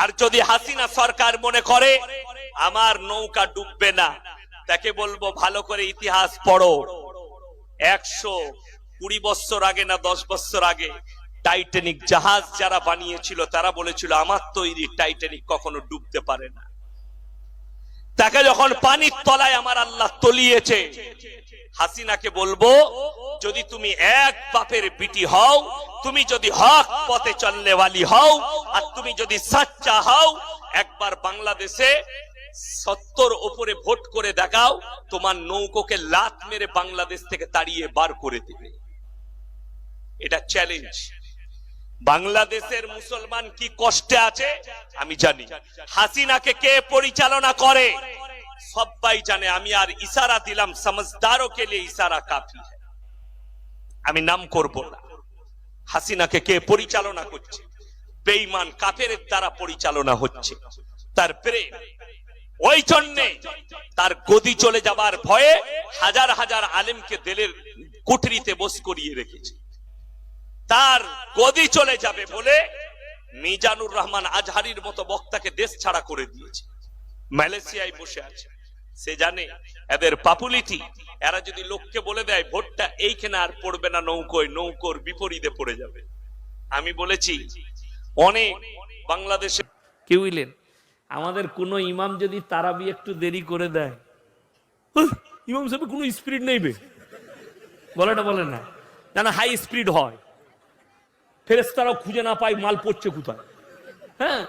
আর যদি হাসিনা সরকার মনে করে, আমার নৌকা ডুববে না। তাকে বলব, ভালো করে ইতিহাস পড়ো। একশো কুড়ি বছর আগে না দশ বছর আগে টাইটানিক জাহাজ যারা বানিয়েছিল, তারা বলেছিল, আমার তৈরি টাইটানিক কখনো ডুবতে পারে না। তাকে যখন পানির তলায় আমার আল্লাহ তলিয়েছে, হাসিনাকে বলব, যদি তুমি এক বাপের বিটি হও, তুমি যদি হক পথে চলনেওয়ালি হও, আর তুমি যদি সাচ্চা হও, একবার বাংলাদেশে সত্তর ওপরে ভোট করে দেখাও, তোমার নৌকোকে লাত মেরে বাংলাদেশ থেকে তাড়িয়ে বার করে দিবে। এটা চ্যালেঞ্জ বাংলাদেশের মুসলমান কি কষ্টে আছে? আমি জানি। হাসিনাকে কে পরিচালনা করে? সবাই জানে। আমি আর ইশারা দিলাম, সমঝদারও কে লিয়ে ইশারা কাফি আমি নাম করব না। হাসিনাকে কে পরিচালনা করছে? বেঈমান কাফের দ্বারা পরিচালনা হচ্ছে। তার প্রেম। ওই জন্যে তার গদি চলে যাবার ভয়ে হাজার হাজার আলেমকে দিলের কুঠরিতে বস করিয়ে রেখেছে। তার গদি চলে যাবে বলে মিজানুর রহমান আজহারির মতো বক্তাকে দেশ ছাড়া করে দিয়েছে। মালয়েশিয়ায় বসে আছে। সে জানে এদের পাপুলিটি। এরা যদি লোককে বলে দেয়, ভোটটা এইখানে আর পড়বে না, নৌকোয়, নৌকোর বিপরীতে পড়ে যাবে। আমি বলেছি, অনেক বাংলাদেশে কি বুঝলেন আমাদের কোন ইমাম যদি তারাবি একটু দেরি করে দেয়। ইমাম সাহেব কোনো স্পিড নেই বে। বলে না না হাই স্পিড হয়। ফেরেস্তারাও খুঁজে না পায় মাল পড়ছে কোথায়। হ্যাঁ?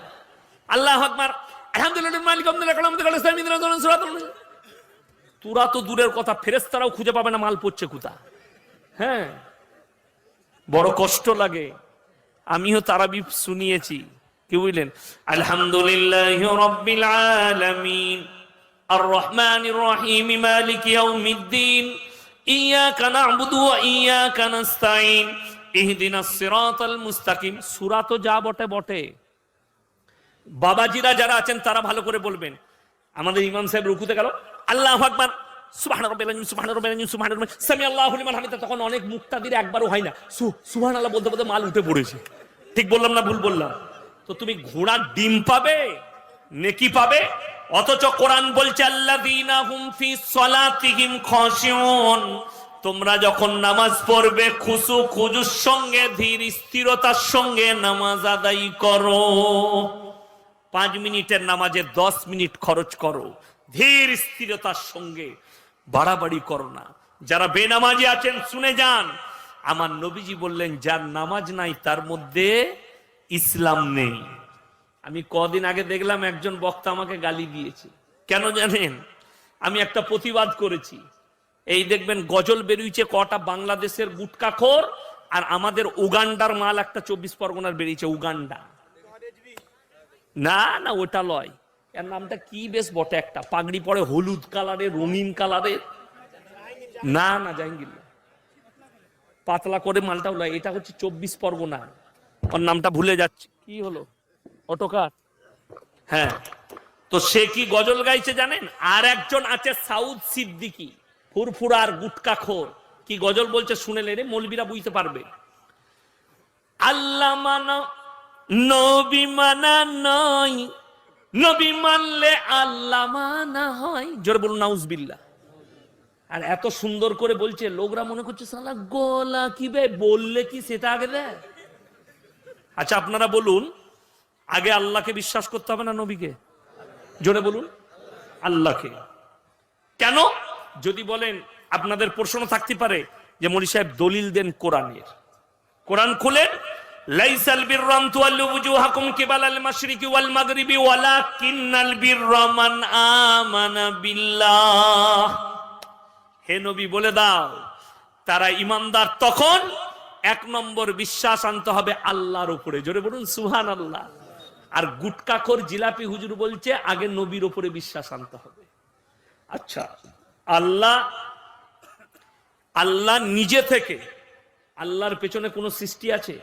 আল্লাহ আকবার। আলহামদুলিল্লাহ, মালিক তোরা তো দূরের কথা ফেরেস্তারাও খুঁজে পাবে না মাল পড়ছে কোথায়। হ্যাঁ? বড় কষ্ট লাগে। আমিও তারাবি শুনিয়েছি। কি বুঝলেন? আলহামদুলিল্লাহ রব্বিল আলামিন। আর রহমানির রহিম, মালিক ইয়াউমিদ্দিন। ইয়াকা না'বুদু ওয়া ইয়াকা ইহদিনাস সিরাতাল মুস্তাকিম, সূরা তো যা বটে বটে। বাবাজিরা যারা আছেন, তারা ভালো করে বলবেন। আমাদের ইমাম সাহেব রুকুতে গেল, আল্লাহু আকবার সুবহান রাব্বিল আযীম সুবহান তখন অনেক মুক্তাদির একবারও হয় না। সু- সুবহানাল্লাহ বলতে বলতে মাল উঠে পড়েছে। ঠিক বললাম না, ভুল বললাম? তো তুমি ঘোড়ার ডিম পাবে, নেকি পাবে? অথচ কোরআন বলছে, আল্লাযীনা হুম ফি সলাতিহিম খাশিউন। তোমরা যখন নামাজ পড়বে খুশু খুজুর সঙ্গে, ধীর স্থিরতার সঙ্গে নামাজ আদায় করো। পাঁচ মিনিটের নামাজে দশ মিনিট খরচ করো। ধীর স্থিরতার সঙ্গে বাড়াবাড়ি করো না। যারা বেনামাজি আছেন, শুনে যান। আমার নবীজি বললেন, যার নামাজ নাই, তার মধ্যে ইসলাম নেই। আমি কদিন আগে দেখলাম, একজন বক্তা আমাকে গালি দিয়েছে। কেন জানেন? আমি একটা প্রতিবাদ করেছি। এই দেখবেন গজল বেরিয়েছে কটা বাংলাদেশের গুটকাখোর আর আমাদের উগান্ডার মাল একটা চব্বিশ পরগনার বেরিয়েছে, উগান্ডা। না না, ওটা লয়। এর নামটা কি বেশ বটে একটা, পাগড়ি পরে হলুদ কালারের, রঙিন কালারের। না না, জাহাঙ্গীর পাতলা করে মালটাও লয়, এটা হচ্ছে চব্বিশ পরগনা। ওর নামটা ভুলে যাচ্ছে। কি হলো? অটোকার? হ্যাঁ। তো সে কি গজল গাইছে জানেন? আর একজন আছে সাউথ সিদ্দিকি। ফুরফুরার গুটকাখোর কি গজল বলছে শুনে রে, মৌলবীরা বুঝতে পারবে। আল্লাহ মানা, নবী মানা নয়, নবী মানলে আল্লাহ মানা হয়। জোরে বলুন নাউজবিল্লা আর এত সুন্দর করে বলছে, লোকরা মনে করছে, সালা গোলা কি বে, বললে কি সেটা আগে দেয়? আচ্ছা আপনারা বলুন, আগে আল্লাহকে বিশ্বাস করতে হবে না নবীকে? জোরে বলুন, আল্লাহকে। কেন? যদি বলেন আপনাদের প্রশ্ন থাকতে পারে যে মনি সাহেব দলিল দেন কোরআনের। কোরআন খুলেন ওয়াল হে নবী, বলে দাও, তারা তখন এক নম্বর বিশ্বাস আনতে হবে আল্লাহর উপরে। জোরে বলুন সুহান আল্লাহ আর গুটকাখোর জিলাপি হুজুর বলছে, আগে নবীর উপরে বিশ্বাস আনতে হবে। আচ্ছা আল্লাহ আল্লাহ নিজে থেকে, আল্লাহর পেছনে কোনো সৃষ্টি আছে?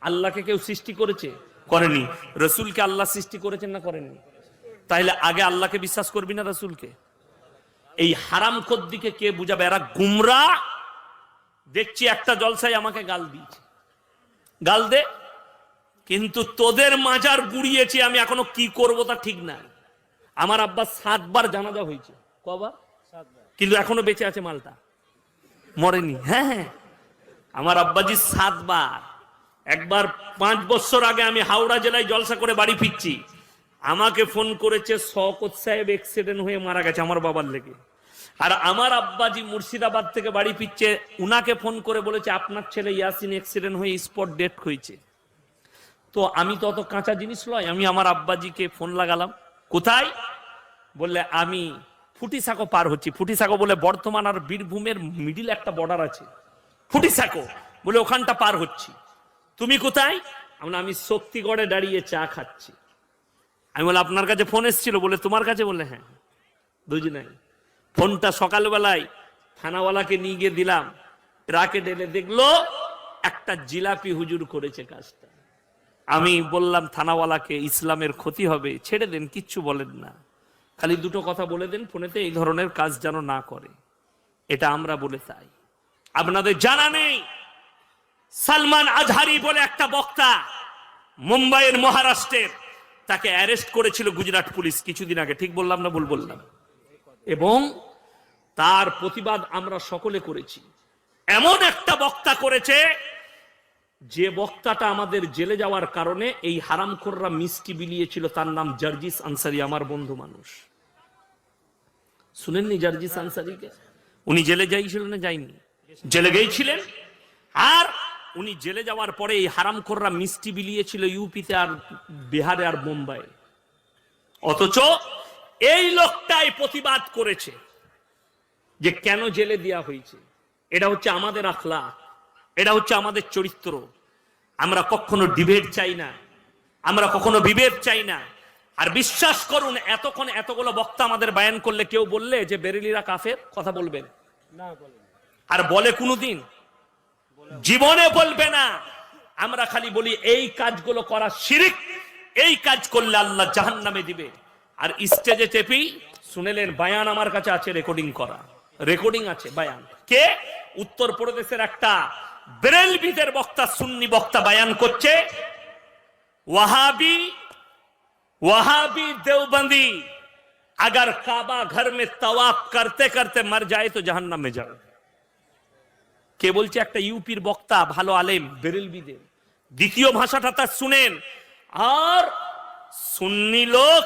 আল্লাহকে কেউ সৃষ্টি করেছে? করেনি। রসুলকে আল্লাহ সৃষ্টি করেছেন না করেননি? তাইলে আগে আল্লাহকে বিশ্বাস করবি না রসুলকে? এই হারাম দিকে কে বুঝাবে? এরা গুমরা, দেখছি একটা জলসায় আমাকে গাল দিয়েছে। গাল দে। কিন্তু তোদের মাজার গুড়িয়েছি, আমি এখনও কি করব তা ঠিক নাই আমার আব্বা সাতবার জানাজা হয়েছে। কবার? কিন্তু এখনও বেঁচে আছে মালটা। মরেনি। হ্যাঁ হ্যাঁ। আমার আব্বাজি সাতবার। একবার পাঁচ বছর আগে আমি হাওড়া জেলায় জলসা করে বাড়ি ফিরছি। আমাকে ফোন করেছে শকত সাহেব অ্যাক্সিডেন্ট হয়ে মারা গেছে আমার বাবার লেগে। আর আমার আব্বাজি মুর্শিদাবাদ থেকে বাড়ি ফিরছে, উনাকে ফোন করে বলেছে, আপনার ছেলে ইয়াসিন অ্যাক্সিডেন্ট হয়ে স্পট ডেট হয়েছে তো আমি তো অত কাঁচা জিনিস লয় আমি আমার আব্বাজিকে ফোন লাগালাম। কোথায়? বললে, আমি ফুটিসাঁকো পার হচ্ছি। ফুটিসাঁকো বলে বর্ধমান আর বীরভূমের মিডিল একটা বর্ডার আছে। ফুটিসাঁকো বলে ওখানটা পার হচ্ছি। তুমি কোথায়? আমরা, আমি শক্তিগড়ে দাঁড়িয়ে চা খাচ্ছি। আমি বলে, আপনার কাছে ফোন এসেছিল? বলে, তোমার কাছে? বলে হ্যাঁ। দুজনাই ফোনটা সকালবেলায় থানাওয়ালাকে নিয়ে গিয়ে দিলাম। ট্রাকে ডেলে দেখল, একটা জিলাপি হুজুর করেছে কাজটা। আমি বললাম, থানাওয়ালাকে ইসলামের ক্ষতি হবে, ছেড়ে দেন, কিচ্ছু বলেন না। খালি দুটো কথা বলে দেন, ফোনেতে এই ধরনের কাজ যেন না করে। এটা আমরা বলে তাই আপনাদের জানা নেই, সালমান আজহারি বলে একটা বক্তা মুম্বাইয়ের মহারাষ্ট্রের, তাকে অ্যারেস্ট করেছিল গুজরাট পুলিশ কিছুদিন আগে। ঠিক বললাম না ভুল বললাম? এবং তার প্রতিবাদ আমরা সকলে করেছি। এমন একটা বক্তা করেছে যে বক্তাটা আমাদের জেলে যাওয়ার কারণে এই হারামখোররা মিষ্টি বিলিয়েছিল, তার নাম জার্জিস আনসারি, আমার বন্ধু মানুষ। শুনেননি জার্জিস আনসারিকে? উনি জেলে যাইছিলেন না যায়নি জেলে গিয়েছিলেন আর উনি জেলে যাওয়ার পরে এই হারামখোররা মিষ্টি বিলিয়েছিল ইউপিতে আর বিহারে আর মুম্বাই অথচ এই লোকটাই প্রতিবাদ করেছে যে কেন জেলে দেওয়া হয়েছে। এটা হচ্ছে আমাদের আখলা এটা হচ্ছে আমাদের চরিত্র। আমরা কখনো ডিবেট চাই না। আমরা কখনো বিভেদ চাই না। আর বিশ্বাস করুন এতক্ষণ এতগুলো বক্তা আমাদের বায়ান করলে কেউ বললে যে বেরেলিরা কাফের? কথা বলবেন। আর বলে কোনোদিন? জীবনে বলবে না। আমরা খালি বলি এই কাজগুলো করা শিরিক এই কাজ করলে আল্লাহ জাহান নামে দিবে। আর স্টেজে চেপি শুনেলেন বায়ান আমার কাছে আছে রেকর্ডিং করা। রেকর্ডিং আছে বায়ান। কে? উত্তর প্রদেশের একটা বেরেলবিদের বক্তা সুন্নি বক্তা বায়ান করছে ওয়াহাবি वहाबी देवबंदी अगर काबा घर में तवाफ करते करते मर जाए तो जहन्नम में जाओ কে বলছে একটা ইউপির বক্তা ভালো আলেম বেরেলবিদের দ্বিতীয় ভাষাটা তার শুনেন আর সুন্নি লোক